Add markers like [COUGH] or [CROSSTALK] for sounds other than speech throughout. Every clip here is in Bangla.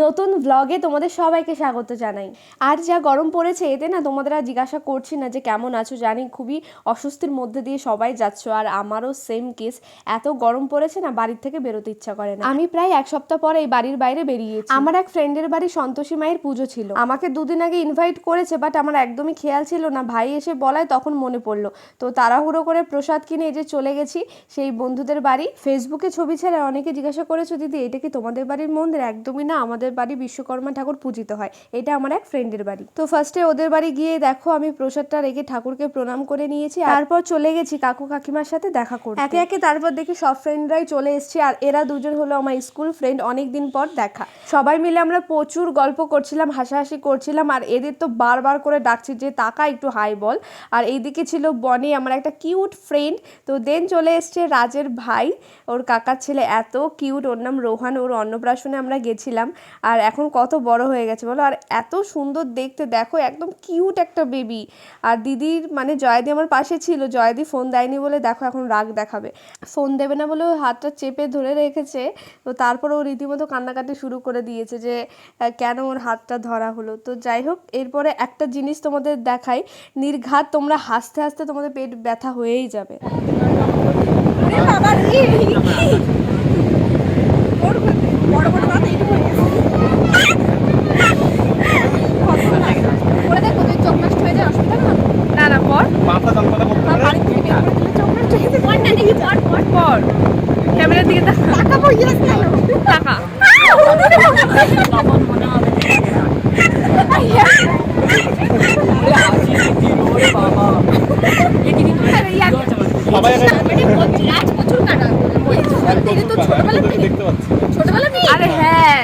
নতুন ভ্লগে তোমাদের সবাইকে স্বাগত জানাই। আর যা গরম পড়েছে, এতে না তোমাদের আর জিজ্ঞাসা করছি না যে কেমন আছো? জানি খুবই অস্বস্তির মধ্যে দিয়ে সবাই যাচ্ছ, আর আমারও সেম কেস এত গরম পড়েছে না, বাড়ির থেকে বেরোতে ইচ্ছা করে না। আমি প্রায় এক সপ্তাহ পরে এই বাড়ির বাইরে বেরিয়েছি। আমার এক ফ্রেন্ডের বাড়ি সন্তোষী মায়ের পুজো ছিল। আমাকে দুদিন আগে ইনভাইট করেছে বাট আমার একদমই খেয়াল ছিল না। ভাই এসে বলায় তখন মনে পড়ল। তো তাড়াহুড়ো করে প্রসাদ কিনে এই যে চলে গেছি, সেই বন্ধুদের বাড়ি। ফেসবুকে ছবি ছেড়ে অনেকে জিজ্ঞাসা করেছ, দিদি, এটা কি তোমাদের বাড়ির মন্দির? একদমই না, আমাদের বাড়ি বিশ্বকর্মা ঠাকুর পূজিত হয়। এটা আমার এক ফ্রেন্ডের বাড়ি। তো ফার্স্টে ওদের বাড়ি গিয়ে দেখো, আমি প্রসাদটা রেখে ঠাকুরকে প্রণাম করে নিয়েছি। তারপর চলে গেছি কাকু কাকিমার সাথে দেখা করতে। একে একে তারপর দেখি সব ফ্রেন্ডরাই চলে এসেছি। আর এরা দুজন হলো আমার স্কুল ফ্রেন্ড অনেক দিন পর দেখা। সবাই মিলে আমরা প্রচুর গল্প করছিলাম, হাসাহাসি করছিলাম। আর এদের তো বারবার করে ডাকছি যে, তাকা একটু হাই বল। আর এইদিকে ছিল বনি, আমার একটা কিউট ফ্রেন্ড তো দেন চলে এসছে রাজের ভাই। ওর কাকার ছেলে এত কিউট ওর নাম রোহান, ওর অন্নপ্রাশনে আমরা গেছিলাম। আর এখন কত বড় হয়ে গেছে বলো? আর এত সুন্দর দেখতে, দেখো একদম কিউট একটা বেবি আর দিদির মানে জয়দি আমার পাশে ছিল, জয়দি ফোন দেয়নি বলে দেখো এখন রাগ দেখাবে। ফোন দেবে না বলে হাতটা চেপে ধরে রেখেছে, তো তারপর ও রীতিমতো কান্নাকাটি শুরু করে দিয়েছে যে কেন ওর হাতটা ধরা হলো? তো যাই হোক, এরপরে একটা জিনিস তোমাদের দেখাই। নির্ঘাত তোমরা হাসতে হাসতে তোমাদের পেট ব্যথা হয়েই যাবে। করে দেখো তুই চোখ নষ্ট হয়ে যায় অসুবিধা না না না পর মাথা যন্ত্রণা করতে বা পারে বাড়ি থেকে বের করে দিলে চোখ নষ্ট হয়ে যায় পর না দেখি পর পর পর ক্যামেরার দিকে তাকা। তাকাবো ইয়েস না তাকা আরে হ্যাঁ।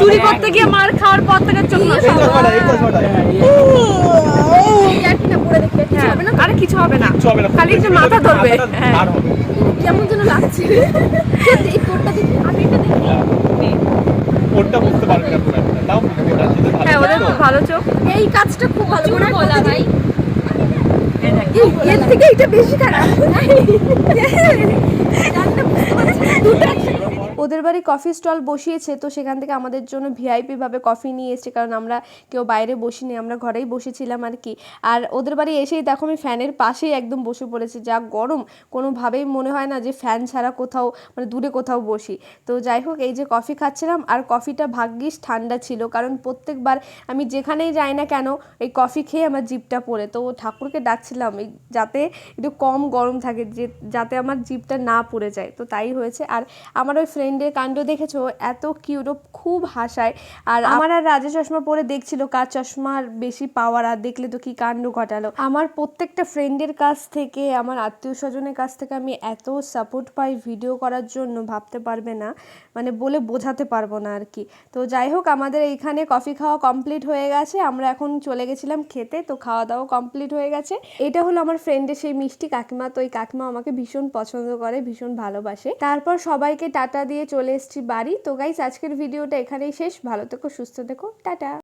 চুরি করতে গিয়ে মার খাওয়ার পর থেকে চোখ নষ্ট এই চশমাটা এই চশমাটা এই আর কি না পড়ে দেখতে কিছু হ্যাঁ, হবে না। কিছু হবে না। খালি একটু মাথা ধরবে। আর হ্যাঁ। হবে। কেমন যেন লাগছে। [LAUGHS] এই কোটটা দেখি। আমি এটা দেখি। ওরটা বুঝতে পারবে না তাও বুঝতে পারছি হ্যাঁ ওদের খুব ভালো চোখ। এই কাজটা খুব ভালো করে বলা ভাই। এই এর থেকে এটা বেশি খারাপ [LAUGHS] গানটা বুঝতে পারছি না, দুটো একসাথে ওদের বাড়ি কফি স্টল বসিয়েছে, তো সেখান থেকে আমাদের জন্য ভিআইপি ভাবে কফি নিয়ে এসেছে, কারণ আমরা কেউ বাইরে বসিনি, আমরা ঘরেই বসেছিলাম আর কি। আর ওদের বাড়ি এসেই দেখো আমি ফ্যানের পাশেই একদম বসে পড়েছি, যা গরম। কোনোভাবেই মনে হয় না যে ফ্যান ছাড়া কোথাও মানে দূরে কোথাও বসি। তো যাই হোক, এই যে কফি খাচ্ছিলাম, আর কফিটা ভাগ্যিস ঠান্ডা ছিল, কারণ প্রত্যেকবার আমি যেখানেই যাই না কেন, এই কফি খেয়ে আমার জিপটা পড়ে। তো ঠাকুরকে ডাকছিলাম, এই যাতে একটু কম গরম থাকে, যে, যাতে আমার জিপটা না পড়ে যায়। তো তাই হয়েছে, আর আমার ওই ফ্রেন্ডের কাণ্ড দেখেছ? এত কিউট খুব হাসায়। আর আমার আর রাজা চশমা পরে দেখছিল কার চশমার বেশি পাওয়ার আর দেখলে তো কি কাণ্ড ঘটালো। আমার প্রত্যেকটা ফ্রেন্ডের কাছ থেকে আমার আত্মীয় স্বজনের কাছ থেকে আমি এত সাপোর্ট পাই ভিডিও করার জন্য ভাবতে পারবে না। মানে বলে বোঝাতে পারব না আর কি। তো যাই হোক আমাদের এইখানে কফি খাওয়া কমপ্লিট হয়ে গেছে। আমরা এখন চলে গেছিলাম খেতে তো খাওয়া দাওয়া কমপ্লিট হয়ে গেছে। এটা হলো আমার ফ্রেন্ডের সেই মিষ্টি কাকিমা। তো এই কাকিমা আমাকে ভীষণ পছন্দ করে ভীষণ ভালোবাসে। তারপর সবাইকে টাটা দিয়ে চলে এসেছি বাড়ি। তো গাইস আজকের ভিডিওটা এখানেই শেষ। ভালো থেকো সুস্থ থেকো। টাটা।